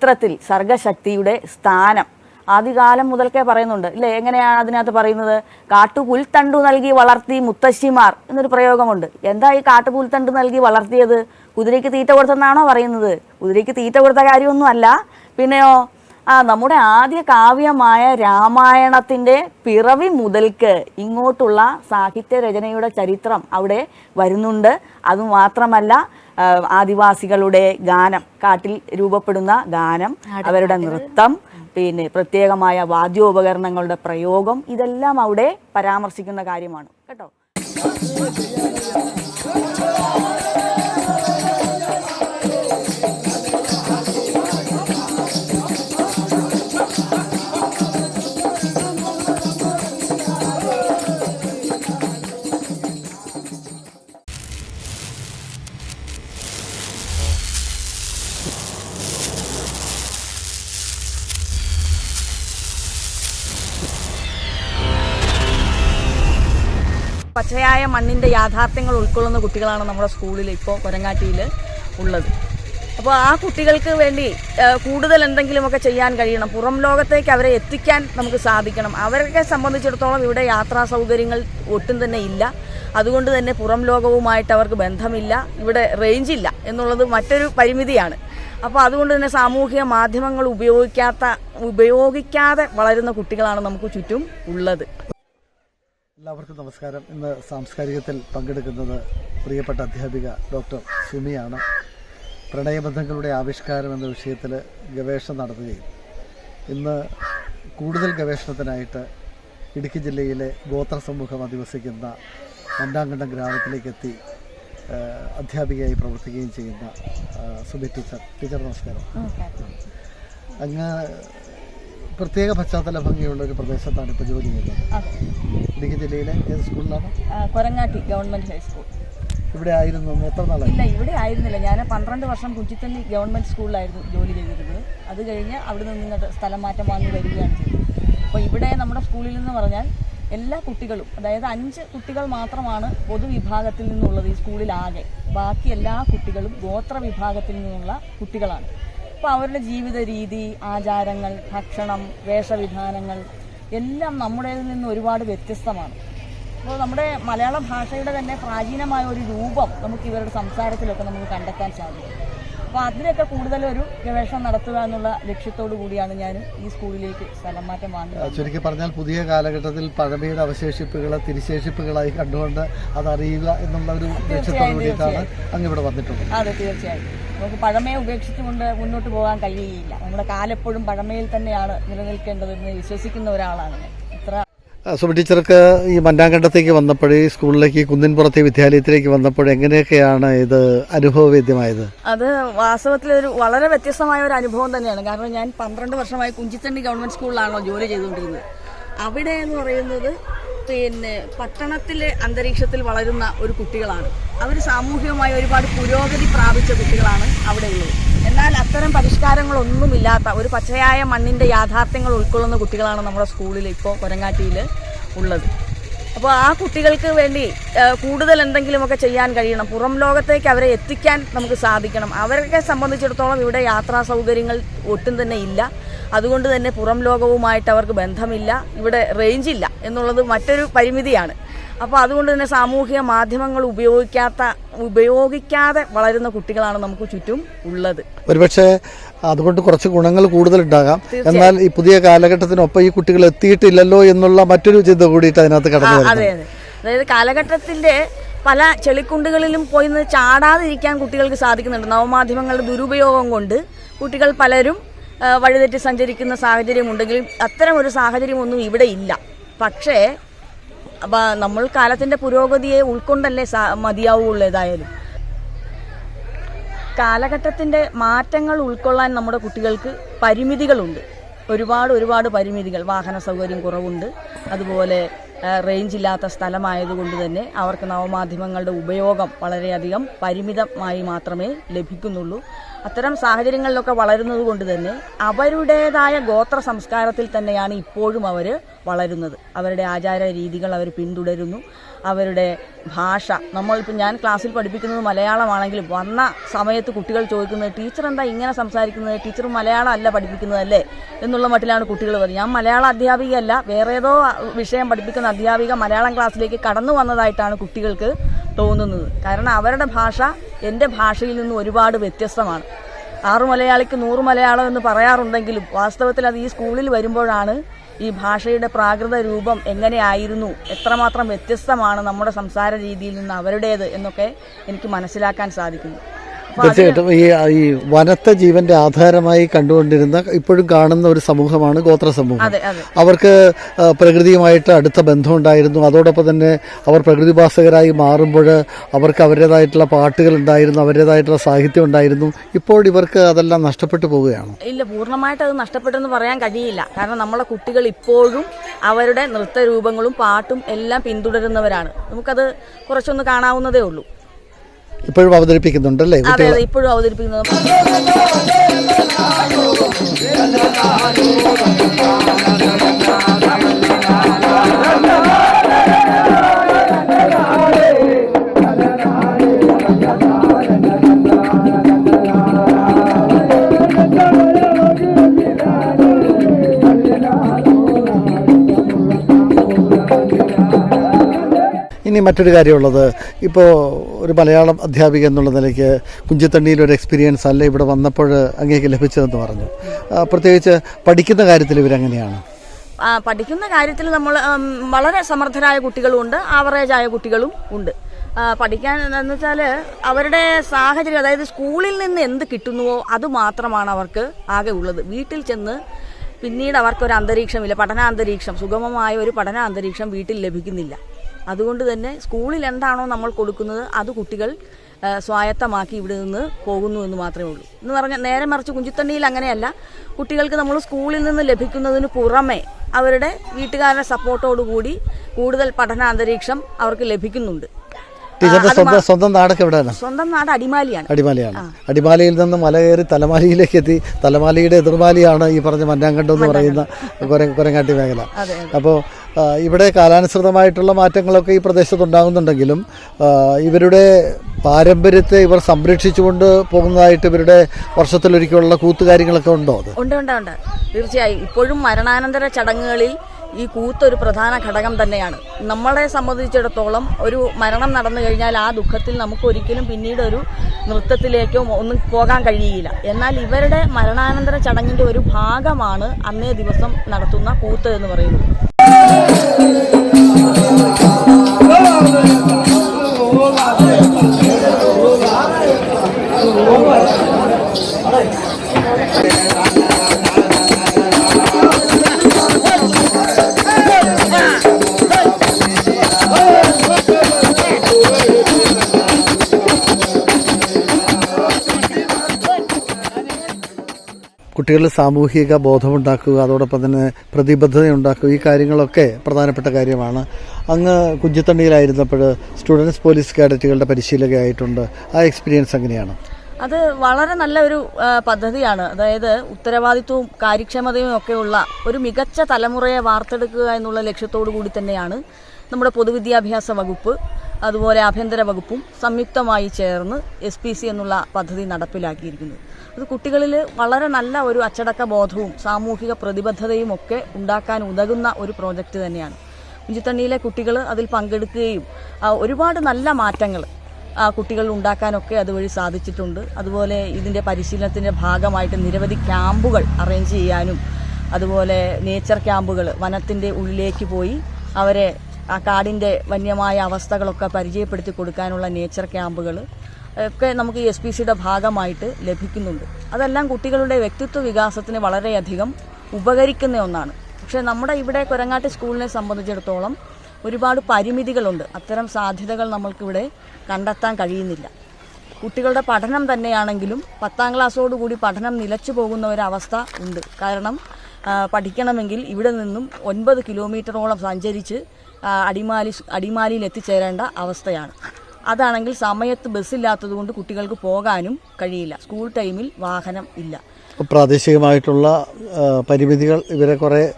ചിത്രത്തിൽ സർഗശക്തിയുടെ സ്ഥാനം. ആദ്യകാലം മുതൽക്കേ പറയുന്നുണ്ട്. ഇല്ലേ എങ്ങനെയാണ് അതിനകത്ത് പറയുന്നത്? കാട്ടുപുൽത്തണ്ടു നൽകി വളർത്തി മുത്തശ്ശിമാർ എന്നൊരു പ്രയോഗമുണ്ട്. എന്താ ഈ കാട്ടുപുൽത്തണ്ടു നൽകി വളർത്തിയത്? കുതിരയ്ക്ക് തീറ്റ കൊടുത്തെന്നാണോ പറയുന്നത്? കുതിരയ്ക്ക് തീറ്റ കൊടുത്ത കാര്യമൊന്നും അല്ല പിന്നെയോ ആ നമ്മുടെ ആദ്യ കാവ്യമായ രാമായണത്തിന്റെ പിറവി മുതൽക്ക് ഇങ്ങോട്ടുള്ള സാഹിത്യ രചനയുടെ ചരിത്രം അവിടെ വരുന്നുണ്ട്. അതുമാത്രമല്ല ആദിവാസികളുടെ ഗാനം കാട്ടിൽ രൂപപ്പെടുന്ന ഗാനം അവരുടെ നൃത്തം പിന്നെ പ്രത്യേകമായ വാദ്യോപകരണങ്ങളുടെ പ്രയോഗം ഇതെല്ലാം അവിടെ പരാമർശിക്കുന്ന കാര്യമാണ്. കേട്ടോ? പച്ചയായ മണ്ണിന്റെ യാഥാർത്ഥ്യങ്ങൾ ഉൾക്കൊള്ളുന്ന കുട്ടികളാണ് നമ്മുടെ സ്കൂളിൽ ഇപ്പോൾ കൊരങ്ങാട്ടിയിൽ ഉള്ളത്. അപ്പോൾ ആ കുട്ടികൾക്ക് വേണ്ടി കൂടുതൽ എന്തെങ്കിലുമൊക്കെ ചെയ്യാൻ കഴിയണം. പുറം ലോകത്തേക്ക് അവരെ എത്തിക്കാൻ നമുക്ക് സാധിക്കണം. അവരെ സംബന്ധിച്ചിടത്തോളം ഇവിടെ യാത്രാ സൗകര്യങ്ങൾ ഒട്ടും തന്നെ ഇല്ല. അതുകൊണ്ട് തന്നെ പുറം ലോകവുമായിട്ട് അവർക്ക് ബന്ധമില്ല. ഇവിടെ റേഞ്ച് ഇല്ല എന്നുള്ളത് മറ്റൊരു പരിമിതിയാണ്. അപ്പോൾ അതുകൊണ്ട് തന്നെ സാമൂഹിക മാധ്യമങ്ങൾ ഉപയോഗിക്കാത്ത ഉപയോഗിക്കാതെ വളരുന്ന കുട്ടികളാണ് നമുക്ക് ചുറ്റും ഉള്ളത്. എല്ലാവർക്കും നമസ്കാരം. ഇന്ന് സാംസ്കാരികത്തിൽ പങ്കെടുക്കുന്നത് പ്രിയപ്പെട്ട അധ്യാപിക ഡോക്ടർ സുമിയാണ്. പ്രണയബന്ധങ്ങളുടെ ആവിഷ്കാരം എന്ന വിഷയത്തിൽ ഗവേഷണം നടത്തുകയും ഇന്ന് കൂടുതൽ ഗവേഷണത്തിനായിട്ട് ഇടുക്കി ജില്ലയിലെ ഗോത്ര സമൂഹം അധിവസിക്കുന്ന മണ്ടാങ്കണ്ടം ഗ്രാമത്തിലേക്കെത്തി അധ്യാപികയായി പ്രവർത്തിക്കുകയും ചെയ്യുന്ന സുബി ടീച്ചർ. ടീച്ചർ നമസ്കാരം. അങ്ങ് പ്രത്യേക പശ്ചാത്തല ഭംഗിയുള്ള ഒരു പ്രദേശത്താണ് ഇപ്പോൾ ജോലി ചെയ്യുന്നത്. ഇടുക്കി ജില്ലയിലെ ഏത് സ്കൂളിലാണ്? കൊരങ്ങാട്ടി ഗവൺമെന്റ് ഹൈസ്കൂൾ ഇവിടെ ആയിരുന്നു എത്ര നാളായി? ഇല്ല ഇവിടെ ആയിരുന്നില്ല. ഞാൻ പന്ത്രണ്ട് വർഷം കുഞ്ചിത്തല്ലി ഗവൺമെന്റ് സ്കൂളിലായിരുന്നു ജോലി ചെയ്തിരുന്നത്. അത് കഴിഞ്ഞ് അവിടെ നിന്ന് ഇങ്ങോട്ട് സ്ഥലം മാറ്റം വാങ്ങി വരികയാണ് ചെയ്തത്. അപ്പോൾ ഇവിടെ നമ്മുടെ സ്കൂളിൽ നിന്ന് പറഞ്ഞാൽ എല്ലാ കുട്ടികളും അതായത് അഞ്ച് കുട്ടികൾ മാത്രമാണ് പൊതുവിഭാഗത്തിൽ നിന്നുള്ളത് ഈ സ്കൂളിലാകെ ബാക്കി എല്ലാ കുട്ടികളും ഗോത്ര വിഭാഗത്തിൽ നിന്നുള്ള കുട്ടികളാണ്. അപ്പോൾ അവരുടെ ജീവിത രീതി ആചാരങ്ങൾ ഭക്ഷണം വേഷവിധാനങ്ങൾ എല്ലാം നമ്മുടേതിൽ നിന്ന് ഒരുപാട് വ്യത്യസ്തമാണ്. അപ്പോൾ നമ്മുടെ മലയാള ഭാഷയുടെ തന്നെ പ്രാചീനമായ ഒരു രൂപം നമുക്ക് ഇവരുടെ സംസാരത്തിലൊക്കെ നമുക്ക് കണ്ടെത്താൻ സാധിക്കും. അപ്പോൾ അതിനൊക്കെ കൂടുതൽ ഒരു ഗവേഷണം നടത്തുക എന്നുള്ള ലക്ഷ്യത്തോടു കൂടിയാണ് ഞാൻ ഈ സ്കൂളിലേക്ക് സ്ഥലം മാറ്റം വാങ്ങുന്നത്. ശരിക്കും ചുരുക്കി പറഞ്ഞാൽ പുതിയ കാലഘട്ടത്തിൽ പഴമയുടെ അവശേഷിപ്പുകളെ തിരിശേഷിപ്പുകളായി കണ്ടുകൊണ്ട് അതറിയുക എന്നുള്ള ഒരു ലക്ഷ്യത്തോടു കൂടിയിട്ടാണ് അങ്ങ് ഇവിടെ വന്നിട്ടുള്ളത്. അതെ തീർച്ചയായും. നമുക്ക് പഴമയെ ഉപേക്ഷിച്ചുകൊണ്ട് മുന്നോട്ട് പോകാൻ കഴിയുകയില്ല. നമ്മുടെ കാലെപ്പോഴും പഴമയിൽ തന്നെയാണ് നിലനിൽക്കേണ്ടതെന്ന് വിശ്വസിക്കുന്ന ഒരാളാണ് ഞാൻ. ഇത്ര ടീച്ചർക്ക് ഈ മന്നാങ്കണ്ടത്തേക്ക് വന്നപ്പോൾ ഈ സ്കൂളിലേക്ക് കുന്നിൻപുറത്തെ വിദ്യാലയത്തിലേക്ക് വന്നപ്പോൾ എങ്ങനെയൊക്കെയാണ് ഇത് അനുഭവവേദ്യമായത്? അത് വാസ്തവത്തിൽ ഒരു വളരെ വ്യത്യസ്തമായ ഒരു അനുഭവം തന്നെയാണ്. കാരണം ഞാൻ പന്ത്രണ്ട് വർഷമായി കുഞ്ചിത്തണ്ണി ഗവൺമെന്റ് സ്കൂളിലാണല്ലോ ജോലി ചെയ്തുകൊണ്ടിരുന്നത്. അവിടെ എന്ന് പറയുന്നത് പിന്നെ പട്ടണത്തിലെ അന്തരീക്ഷത്തിൽ വളരുന്ന ഒരു കുട്ടികളാണ്. അവർ സാമൂഹികമായി ഒരുപാട് പുരോഗതി പ്രാപിച്ച കുട്ടികളാണ് അവിടെയുള്ളത്. എന്നാൽ അത്തരം പരിഷ്കാരങ്ങളൊന്നുമില്ലാത്ത ഒരു പച്ചയായ മണ്ണിന്റെ യാഥാർത്ഥ്യങ്ങൾ ഉൾക്കൊള്ളുന്ന കുട്ടികളാണ് നമ്മുടെ സ്കൂളിൽ ഇപ്പോൾ കൊരങ്ങാട്ടിയിൽ ഉള്ളത്. അപ്പോൾ ആ കുട്ടികൾക്ക് വേണ്ടി കൂടുതൽ എന്തെങ്കിലുമൊക്കെ ചെയ്യാൻ കഴിയണം. പുറം ലോകത്തേക്ക് അവരെ എത്തിക്കാൻ നമുക്ക് സാധിക്കണം. അവരെ സംബന്ധിച്ചിടത്തോളം ഇവിടെ യാത്രാ സൗകര്യങ്ങൾ ഒട്ടും തന്നെ ഇല്ല. അതുകൊണ്ട് തന്നെ പുറം ലോകവുമായിട്ട് അവർക്ക് ബന്ധമില്ല. ഇവിടെ റേഞ്ചില്ല എന്നുള്ളത് മറ്റൊരു പരിമിതിയാണ്. അപ്പോൾ അതുകൊണ്ട് തന്നെ സാമൂഹിക മാധ്യമങ്ങൾ ഉപയോഗിക്കാത്ത ഉപയോഗിക്കാതെ വളരുന്ന കുട്ടികളാണ് നമുക്ക് ചുറ്റും ഉള്ളത്. ഒരുപക്ഷെ അതുകൊണ്ട് കുറച്ച് ഗുണങ്ങൾ കൂടുതൽ ഉണ്ടാകാം എന്നാൽ ഈ പുതിയ കാലഘട്ടത്തിനൊപ്പം ഈ കുട്ടികൾ എത്തിയിട്ടില്ലല്ലോ എന്നുള്ള മറ്റൊരു ചിന്ത കൂടിയിട്ട് അതിനകത്ത് കടന്നു അതെ അതെ. അതായത് കാലഘട്ടത്തിന്റെ പല ചെളിക്കുണ്ടുകളിലും പോയി നിന്ന് ചാടാതിരിക്കാൻ കുട്ടികൾക്ക് സാധിക്കുന്നുണ്ട്. നവമാധ്യമങ്ങളുടെ ദുരുപയോഗം കൊണ്ട് കുട്ടികൾ പലരും വഴിതെറ്റി സഞ്ചരിക്കുന്ന സാഹചര്യമുണ്ടെങ്കിലും അത്തരം ഒരു സാഹചര്യമൊന്നും ഇവിടെ ഇല്ല. പക്ഷേ നമ്മൾ കാലത്തിന്റെ പുരോഗതിയെ ഉൾക്കൊണ്ടല്ലേ മതിയാവുള്ളൂ ഏതായാലും. കാലഘട്ടത്തിന്റെ മാറ്റങ്ങൾ ഉൾക്കൊള്ളാൻ നമ്മുടെ കുട്ടികൾക്ക് പരിമിതികളുണ്ട്. ഒരുപാട് ഒരുപാട് പരിമിതികൾ. വാഹന സൗകര്യം കുറവുണ്ട്. അതുപോലെ റേഞ്ച് ഇല്ലാത്ത സ്ഥലമായതുകൊണ്ട് തന്നെ അവർക്ക് നവമാധ്യമങ്ങളുടെ ഉപയോഗം വളരെയധികം പരിമിതമായി മാത്രമേ ലഭിക്കുന്നുള്ളൂ. അത്തരം സാഹചര്യങ്ങളിലൊക്കെ വളരുന്നത് കൊണ്ട് തന്നെ അവരുടേതായ ഗോത്ര സംസ്കാരത്തിൽ തന്നെയാണ് ഇപ്പോഴും അവർ വളരുന്നത്. അവരുടെ ആചാര രീതികൾ അവർ പിന്തുടരുന്നു. അവരുടെ ഭാഷ. നമ്മളിപ്പോൾ ഞാൻ ക്ലാസ്സിൽ പഠിപ്പിക്കുന്നത് മലയാളമാണെങ്കിലും വന്ന സമയത്ത് കുട്ടികൾ ചോദിക്കുന്നത് ടീച്ചർ എന്താ ഇങ്ങനെ സംസാരിക്കുന്നത്? ടീച്ചർ മലയാളം അല്ല പഠിപ്പിക്കുന്നതല്ലേ എന്നുള്ള മട്ടിലാണ് കുട്ടികൾ പറയുന്നത് ഞാൻ മലയാള അധ്യാപികയല്ല വേറെ ഏതോ വിഷയം പഠിപ്പിക്കുന്ന അധ്യാപിക മലയാളം ക്ലാസ്സിലേക്ക് കടന്നു വന്നതായിട്ടാണ് കുട്ടികൾക്ക് തോന്നുന്നത്. കാരണം അവരുടെ ഭാഷ എന്റെ ഭാഷയിൽ നിന്ന് ഒരുപാട് വ്യത്യസ്തമാണ്. ആറു മലയാളിക്ക് നൂറ് മലയാളം എന്ന് പറയാറുണ്ടെങ്കിലും വാസ്തവത്തിൽ അത് ഈ സ്കൂളിൽ വരുമ്പോഴാണ് ഈ ഭാഷയുടെ പ്രാകൃത രൂപം എങ്ങനെയായിരുന്നു? എത്രമാത്രം വ്യത്യസ്തമാണ് നമ്മുടെ സംസാര രീതിയിൽ നിന്ന് അവരുടേത് എന്നൊക്കെ എനിക്ക് മനസ്സിലാക്കാൻ സാധിക്കുന്നു. തീർച്ചയായിട്ടും. ഈ ഈ വനത്തെ ജീവന്റെ ആധാരമായി കണ്ടുകൊണ്ടിരുന്ന ഇപ്പോഴും കാണുന്ന ഒരു സമൂഹമാണ് ഗോത്ര സമൂഹം. അവർക്ക് പ്രകൃതിയുമായിട്ട് അടുത്ത ബന്ധം ഉണ്ടായിരുന്നു അതോടൊപ്പം തന്നെ അവർ പ്രകൃതിഭാസകരായി മാറുമ്പോൾ അവർക്ക് അവരുടേതായിട്ടുള്ള പാട്ടുകൾ ഉണ്ടായിരുന്നു അവരുടേതായിട്ടുള്ള സാഹിത്യം ഉണ്ടായിരുന്നു. ഇപ്പോൾ ഇവർക്ക് അതെല്ലാം നഷ്ടപ്പെട്ടു പോവുകയാണ്. ഇല്ല പൂർണമായിട്ട് അത് നഷ്ടപ്പെട്ടെന്ന് പറയാൻ കഴിയില്ല. കാരണം നമ്മളെ കുട്ടികൾ ഇപ്പോഴും അവരുടെ നൃത്ത രൂപങ്ങളും പാട്ടും എല്ലാം പിന്തുടരുന്നവരാണ്. നമുക്കത് കുറച്ചൊന്ന് കാണാവുന്നതേ ഉള്ളൂ. ഇപ്പോഴും അവതരിപ്പിക്കുന്നുണ്ടല്ലേ അതെ അതെ ഇപ്പോഴും അവതരിപ്പിക്കുന്നത് ഇനി മറ്റൊരു കാര്യമുള്ളത്. ഇപ്പോൾ ഒരു മലയാളം അധ്യാപിക എന്നുള്ള നിലയ്ക്ക് കുഞ്ചിത്തണ്ണിയിൽ ഒരു എക്സ്പീരിയൻസ് അല്ല ഇവിടെ വന്നപ്പോൾ അങ്ങേക്ക് ലഭിച്ചതെന്ന് പറഞ്ഞു. പ്രത്യേകിച്ച് പഠിക്കുന്ന കാര്യത്തിൽ ഇവരെങ്ങനെയാണ്? പഠിക്കുന്ന കാര്യത്തിൽ നമ്മൾ വളരെ സമർത്ഥരായ കുട്ടികളും ഉണ്ട് ആവറേജ് ആയ കുട്ടികളും ഉണ്ട്. പഠിക്കാൻ എന്ന് വെച്ചാൽ അവരുടെ സാഹചര്യം അതായത് സ്കൂളിൽ നിന്ന് എന്ത് കിട്ടുന്നുവോ അത് മാത്രമാണ് അവർക്ക് ആകെ ഉള്ളത്. വീട്ടിൽ ചെന്ന് പിന്നീട് അവർക്കൊരു അന്തരീക്ഷമില്ല പഠനാന്തരീക്ഷം സുഗമമായ ഒരു പഠനാന്തരീക്ഷം വീട്ടിൽ ലഭിക്കുന്നില്ല. അതുകൊണ്ട് തന്നെ സ്കൂളിൽ എന്താണോ നമ്മൾ കൊടുക്കുന്നത് അത് കുട്ടികൾ സ്വായത്തമാക്കി ഇവിടെ നിന്ന് പോകുന്നു എന്ന് മാത്രമേ ഉള്ളൂ. എന്ന് പറഞ്ഞാൽ നേരെ മറിച്ച് കുഞ്ചിത്തണ്ണിയിൽ അങ്ങനെയല്ല. കുട്ടികൾക്ക് നമ്മൾ സ്കൂളിൽ നിന്ന് ലഭിക്കുന്നതിന് പുറമെ അവരുടെ വീട്ടുകാരുടെ സപ്പോർട്ടോടുകൂടി കൂടുതൽ പഠനാന്തരീക്ഷം അവർക്ക് ലഭിക്കുന്നുണ്ട്. സ്വന്തം സ്വന്തം നാടൊക്കെ എവിടെയാണ്? സ്വന്തം നാട് അടിമാലിയാണ്. അടിമാലിയാണ്. അടിമാലിയിൽ നിന്ന് മല കയറി തലമാലിയിലേക്ക് എത്തി. തലമാലിയുടെ എതിർമാലിയാണ് ഈ പറഞ്ഞ മന്നാങ്കണ്ടം എന്ന് പറയുന്ന കുരങ്ങാട്ടി മേഖല. അപ്പോൾ ഇവിടെ കാലാനുസൃതമായിട്ടുള്ള മാറ്റങ്ങളൊക്കെ ഈ പ്രദേശത്ത് ഉണ്ടാകുന്നുണ്ടെങ്കിലും ഇവരുടെ പാരമ്പര്യത്തെ ഇവർ സംരക്ഷിച്ചുകൊണ്ട് പോകുന്നതായിട്ട് ഇവരുടെ വർഷത്തിലൊരിക്കലുള്ള കൂത്തുകാര്യങ്ങളൊക്കെ ഉണ്ടോ അത്? ഉണ്ട് ഉണ്ട് ഉണ്ട്. തീർച്ചയായും. ഇപ്പോഴും മരണാനന്തര ചടങ്ങുകളിൽ ഈ കൂത്തൊരു പ്രധാന ഘടകം തന്നെയാണ് നമ്മളെ സംബന്ധിച്ചിടത്തോളം ഒരു മരണം നടന്നു കഴിഞ്ഞാൽ ആ ദുഃഖത്തിൽ നമുക്ക് ഒരിക്കലും പിന്നീട് ഒരു നൃത്തത്തിലേക്കോ ഒന്നും പോകാൻ കഴിയില്ല എന്നാൽ ഇവരുടെ മരണാനന്തര ചടങ്ങിന്റെ ഒരു ഭാഗമാണ് അന്നേ ദിവസം നടത്തുന്ന കൂത്ത് എന്ന് പറയുന്നത് കുട്ടികളിൽ സാമൂഹിക ബോധമുണ്ടാക്കുക അതോടൊപ്പം തന്നെ പ്രതിബദ്ധത ഉണ്ടാക്കുക ഈ കാര്യങ്ങളൊക്കെ പ്രധാനപ്പെട്ട കാര്യമാണ്. അങ്ങ് കുഞ്ചിത്തണ്ണിയിലായിരുന്നപ്പോൾ സ്റ്റുഡൻസ് പോലീസ് കാഡറ്റുകളുടെ പരിശീലകയായിട്ടുണ്ട് ആ എക്സ്പീരിയൻസ് എങ്ങനെയാണ്? അത് വളരെ നല്ല ഒരു പദ്ധതിയാണ്. അതായത് ഉത്തരവാദിത്വവും കാര്യക്ഷമതയും ഒക്കെയുള്ള ഒരു മികച്ച തലമുറയെ വാർത്തെടുക്കുക എന്നുള്ള ലക്ഷ്യത്തോടു കൂടി തന്നെയാണ് നമ്മുടെ പൊതുവിദ്യാഭ്യാസ വകുപ്പ്. അതുപോലെ ആഭ്യന്തര വകുപ്പും സംയുക്തമായി ചേർന്ന് എസ് പി സി എന്നുള്ള പദ്ധതി നടപ്പിലാക്കിയിരിക്കുന്നത് അത് കുട്ടികളിൽ വളരെ നല്ല ഒരു അച്ചടക്ക ബോധവും സാമൂഹിക പ്രതിബദ്ധതയും ഒക്കെ ഉണ്ടാക്കാൻ ഉതകുന്ന ഒരു പ്രോജക്റ്റ് തന്നെയാണ്. കുഞ്ചിത്തണ്ണിയിലെ കുട്ടികൾ അതിൽ പങ്കെടുക്കുകയും ഒരുപാട് നല്ല മാറ്റങ്ങൾ ആ കുട്ടികൾ ഉണ്ടാക്കാനൊക്കെ അതുവഴി സാധിച്ചിട്ടുണ്ട്. അതുപോലെ ഇതിന്റെ പരിശീലനത്തിന്റെ ഭാഗമായിട്ട് നിരവധി ക്യാമ്പുകൾ അറേഞ്ച് ചെയ്യാനും അതുപോലെ നേച്ചർ ക്യാമ്പുകൾ വനത്തിന്റെ ഉള്ളിലേക്ക് പോയി അവരെ ആ കാടിന്റെ വന്യമായ അവസ്ഥകളൊക്കെ പരിചയപ്പെടുത്തി കൊടുക്കാനുള്ള നേച്ചർ ക്യാമ്പുകൾ ഒക്കെ നമുക്ക് എസ് പി സിയുടെ ഭാഗമായിട്ട് ലഭിക്കുന്നുണ്ട്. അതെല്ലാം കുട്ടികളുടെ വ്യക്തിത്വ വികാസത്തിന് വളരെയധികം ഉപകരിക്കുന്ന ഒന്നാണ്. പക്ഷേ നമ്മുടെ ഇവിടെ കൊരങ്ങാട്ട് സ്കൂളിനെ സംബന്ധിച്ചിടത്തോളം ഒരുപാട് പരിമിതികളുണ്ട്. അത്തരം സാധ്യതകൾ നമ്മൾക്കിവിടെ കണ്ടെത്താൻ കഴിയുന്നില്ല. കുട്ടികളുടെ പഠനം തന്നെയാണെങ്കിലും പത്താം ക്ലാസ്സോടുകൂടി പഠനം നിലച്ചു പോകുന്ന ഒരവസ്ഥ ഉണ്ട്. കാരണം പഠിക്കണമെങ്കിൽ ഇവിടെ നിന്നും ഒൻപത് കിലോമീറ്ററോളം സഞ്ചരിച്ച് അടിമാലി അടിമാലിയിൽ എത്തിച്ചേരേണ്ട അവസ്ഥയാണ്. അതാണെങ്കിൽ സമയത്ത് ബസ്സില്ലാത്തത് കൊണ്ട് കുട്ടികൾക്ക് പോകാനും കഴിയില്ല. സ്കൂൾ ടൈമിൽ വാഹനം ഇല്ല. പ്രാദേശികമായിട്ടുള്ള പരിമിതികൾ ഇവരെ കുറെ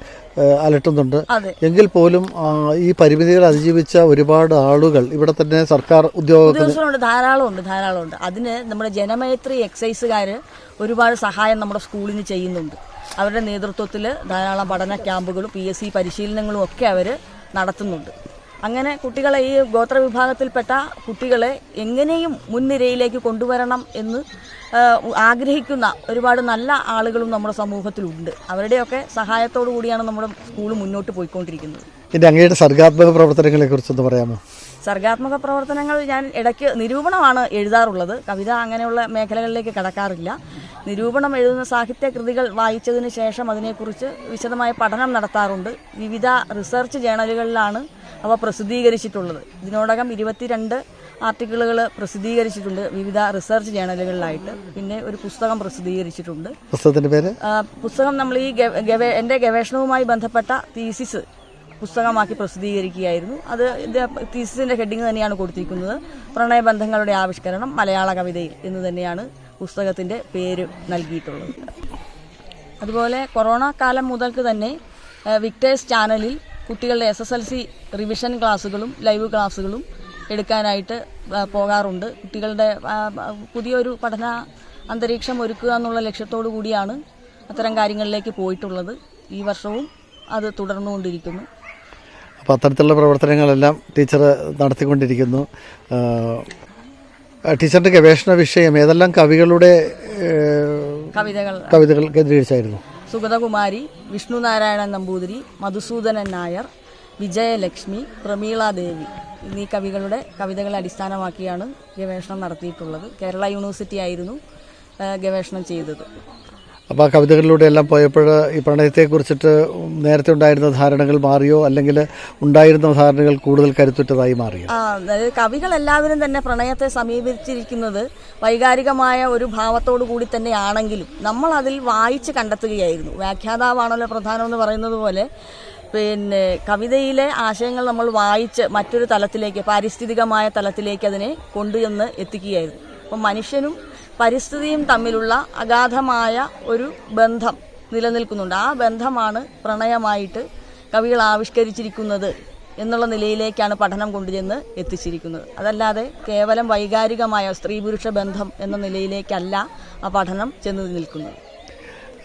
അലട്ടുന്നുണ്ട്. എങ്കിൽ പോലും ഈ പരിമിതികൾ അതിജീവിച്ച ഒരുപാട് ആളുകൾ ഇവിടെ തന്നെ സർക്കാർ ഉദ്യോഗ ഉദ്യോഗസ്ഥരുണ്ട് ധാരാളം ഉണ്ട് ധാരാളം ഉണ്ട് അതിന് നമ്മുടെ ജനമൈത്രി എക്സൈസുകാർ ഒരുപാട് സഹായം നമ്മുടെ സ്കൂളിന് ചെയ്യുന്നുണ്ട്. അവരുടെ നേതൃത്വത്തിൽ ധാരാളം പഠന ക്യാമ്പുകളും പി എസ് സി പരിശീലനങ്ങളും ഒക്കെ അവർ നടത്തുന്നുണ്ട്. അങ്ങനെ കുട്ടികളെ ഈ ഗോത്ര വിഭാഗത്തിൽപ്പെട്ട കുട്ടികളെ എങ്ങനെയും മുൻനിരയിലേക്ക് കൊണ്ടുവരണം എന്ന് ആഗ്രഹിക്കുന്ന ഒരുപാട് നല്ല ആളുകളും നമ്മുടെ സമൂഹത്തിലുണ്ട്. അവരുടെയൊക്കെ സഹായത്തോടു കൂടിയാണ് നമ്മുടെ സ്കൂൾ മുന്നോട്ട് പോയിക്കൊണ്ടിരിക്കുന്നത്. ഇതിന്റെ അങ്ങയുടെ സർഗാത്മക പ്രവർത്തനങ്ങളെ കുറിച്ചൊന്ന് പറയാമോ? സർഗാത്മക പ്രവർത്തനങ്ങൾ ഞാൻ ഇടയ്ക്ക് നിരൂപണമാണ് എഴുതാറുള്ളത്. കവിത അങ്ങനെയുള്ള മേഖലകളിലേക്ക് കടക്കാറില്ല. നിരൂപണം എഴുതുന്ന സാഹിത്യ കൃതികൾ വായിച്ചതിന് ശേഷം അതിനെക്കുറിച്ച് വിശദമായ പഠനം നടത്താറുണ്ട്. വിവിധ റിസർച്ച് ജേണലുകളിലാണ് അവ പ്രസിദ്ധീകരിച്ചിട്ടുള്ളത്. ഇതിനോടകം ഇരുപത്തിരണ്ട് ആർട്ടിക്കിളുകൾ പ്രസിദ്ധീകരിച്ചിട്ടുണ്ട് വിവിധ റിസർച്ച് ജേണലുകളിലായിട്ട്. പിന്നെ ഒരു പുസ്തകം പ്രസിദ്ധീകരിച്ചിട്ടുണ്ട്. പുസ്തകത്തിന്റെ പേര്? പുസ്തകം നമ്മൾ ഈ എന്റെ ഗവേഷണവുമായി ബന്ധപ്പെട്ട തീസിസ് പുസ്തകമാക്കി പ്രസിദ്ധീകരിക്കുകയായിരുന്നു. അത് തീസിന്റെ ഹെഡിങ് തന്നെയാണ് കൊടുത്തിരിക്കുന്നത്. പ്രണയബന്ധങ്ങളുടെ ആവിഷ്കരണം മലയാള കവിതയിൽ എന്ന് തന്നെയാണ് പുസ്തകത്തിന്റെ പേര് നൽകിയിട്ടുള്ളത്. അതുപോലെ കൊറോണ കാലം മുതൽക്ക് തന്നെ വിക്ടേഴ്സ് ചാനലിൽ കുട്ടികളുടെ S S L C revision ക്ലാസ്സുകളും ലൈവ് ക്ലാസ്സുകളും എടുക്കാനായിട്ട് പോകാറുണ്ട്. കുട്ടികളുടെ പുതിയൊരു പഠന അന്തരീക്ഷം ഒരുക്കുക എന്നുള്ള ലക്ഷ്യത്തോടു കൂടിയാണ് അത്തരം കാര്യങ്ങളിലേക്ക് പോയിട്ടുള്ളത്. ഈ വർഷവും അത് തുടർന്നുകൊണ്ടിരിക്കുന്നു. അപ്പോൾ അത്തരത്തിലുള്ള പ്രവർത്തനങ്ങളെല്ലാം ടീച്ചർ നടത്തിക്കൊണ്ടിരിക്കുന്നു. ടീച്ചറിന്റെ ഗവേഷണ വിഷയം ഏതെല്ലാം കവികളുടെ കവിതകൾ? കവിതകൾ കേന്ദ്രീകരിച്ചായിരുന്നു? സുഗതകുമാരി വിഷ്ണുനാരായണൻ നമ്പൂതിരി മധുസൂദനൻ നായർ വിജയലക്ഷ്മി പ്രമീളാദേവി എന്നീ കവികളുടെ കവിതകളെ അടിസ്ഥാനമാക്കിയാണ് ഗവേഷണം നടത്തിയിട്ടുള്ളത്. കേരള യൂണിവേഴ്സിറ്റി ആയിരുന്നു ഗവേഷണം ചെയ്തത്. അപ്പോൾ ആ കവിതകളിലൂടെ എല്ലാം പോയപ്പോൾ ഈ പ്രണയത്തെക്കുറിച്ചിട്ട് നേരത്തെ ഉണ്ടായിരുന്ന ധാരണകൾ മാറിയോ? അല്ലെങ്കിൽ ഉണ്ടായിരുന്ന ധാരണകൾ കൂടുതൽ കരുത്തുറ്റതായി മാറിയോ? കവികൾ എല്ലാവരും തന്നെ പ്രണയത്തെ സമീപിച്ചിരിക്കുന്നത് വൈകാരികമായ ഒരു ഭാവത്തോടു കൂടി തന്നെയാണെങ്കിലും നമ്മൾ അതിൽ വായിച്ച് കണ്ടെത്തുകയായിരുന്നു. വ്യാഖ്യാതാവാണല്ലോ പ്രധാനമെന്ന് പറയുന്നത് പോലെ. പിന്നെ കവിതയിലെ ആശയങ്ങൾ നമ്മൾ വായിച്ച് മറ്റൊരു തലത്തിലേക്ക് പാരിസ്ഥിതികമായ തലത്തിലേക്ക് അതിനെ കൊണ്ടുചെന്ന് എത്തിക്കുകയായിരുന്നു. അപ്പം മനുഷ്യനും പരിസ്ഥിതിയും തമ്മിലുള്ള അഗാധമായ ഒരു ബന്ധം നിലനിൽക്കുന്നുണ്ട്. ആ ബന്ധമാണ് പ്രണയമായിട്ട് കവികൾ ആവിഷ്കരിച്ചിരിക്കുന്നത് എന്നുള്ള നിലയിലേക്കാണ് പഠനം കൊണ്ടുചെന്ന് എത്തിച്ചിരിക്കുന്നത്. അതല്ലാതെ കേവലം വൈകാരികമായ സ്ത്രീ പുരുഷ ബന്ധം എന്ന നിലയിലേക്കല്ല ആ പഠനം ചെന്ന് നിൽക്കുന്നത്.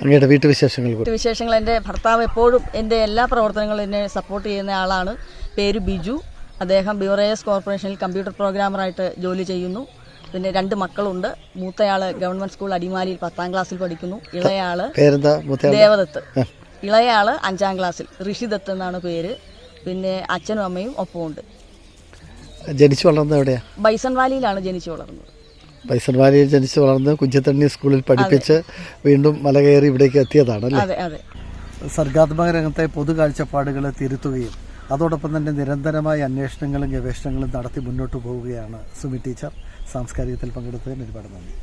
അങ്ങയുടെ വീട്ടുവിശേഷങ്ങൾ വീട്ടുവിശേഷങ്ങൾ എന്റെ ഭർത്താവ് എപ്പോഴും എന്റെ എല്ലാ പ്രവർത്തനങ്ങളും എന്നെ സപ്പോർട്ട് ചെയ്യുന്ന ആളാണ്. പേര് ബിജു. അദ്ദേഹം ബിവറേസ് കോർപ്പറേഷനിൽ കമ്പ്യൂട്ടർ പ്രോഗ്രാമറായിട്ട് ജോലി ചെയ്യുന്നു. പിന്നെ രണ്ട് മക്കളുണ്ട്. മൂത്തയാൾ ഗവൺമെന്റ് സ്കൂൾ അടിമാലിയിൽ പത്താം ക്ലാസ്സിൽ പഠിക്കുന്നു. ഇളയാൾ ദേവദത്ത്. ഇളയാൾ അഞ്ചാം ക്ലാസ്സിൽ. ഋഷിദത്ത് എന്നാണ് പേര്. പിന്നെ അച്ഛനും അമ്മയും ഒപ്പമുണ്ട്. ജനിച്ചു വളർന്നത് എവിടെയാണ് ബൈസൺ വാലിയിലാണ് ജനിച്ചു വളർന്നത്. ബൈസൺവാലിയിൽ ജനിച്ചു വളർന്ന് കുഞ്ചത്തണ്ണി സ്കൂളിൽ പഠിപ്പിച്ച് വീണ്ടും മല കയറി ഇവിടേക്ക് എത്തിയതാണ് അതെ അതെ. സർഗാത്മക രംഗത്തെ പൊതു കാഴ്ചപ്പാടുകൾ തിരുത്തുകയും അതോടൊപ്പം തന്നെ നിരന്തരമായ അന്വേഷണങ്ങളും ഗവേഷണങ്ങളും നടത്തി മുന്നോട്ട് പോവുകയാണ് സുമി ടീച്ചർ. സാംസ്കാരികത്തിൽ പങ്കെടുത്തതിന് ഒരുപാട് നന്ദി.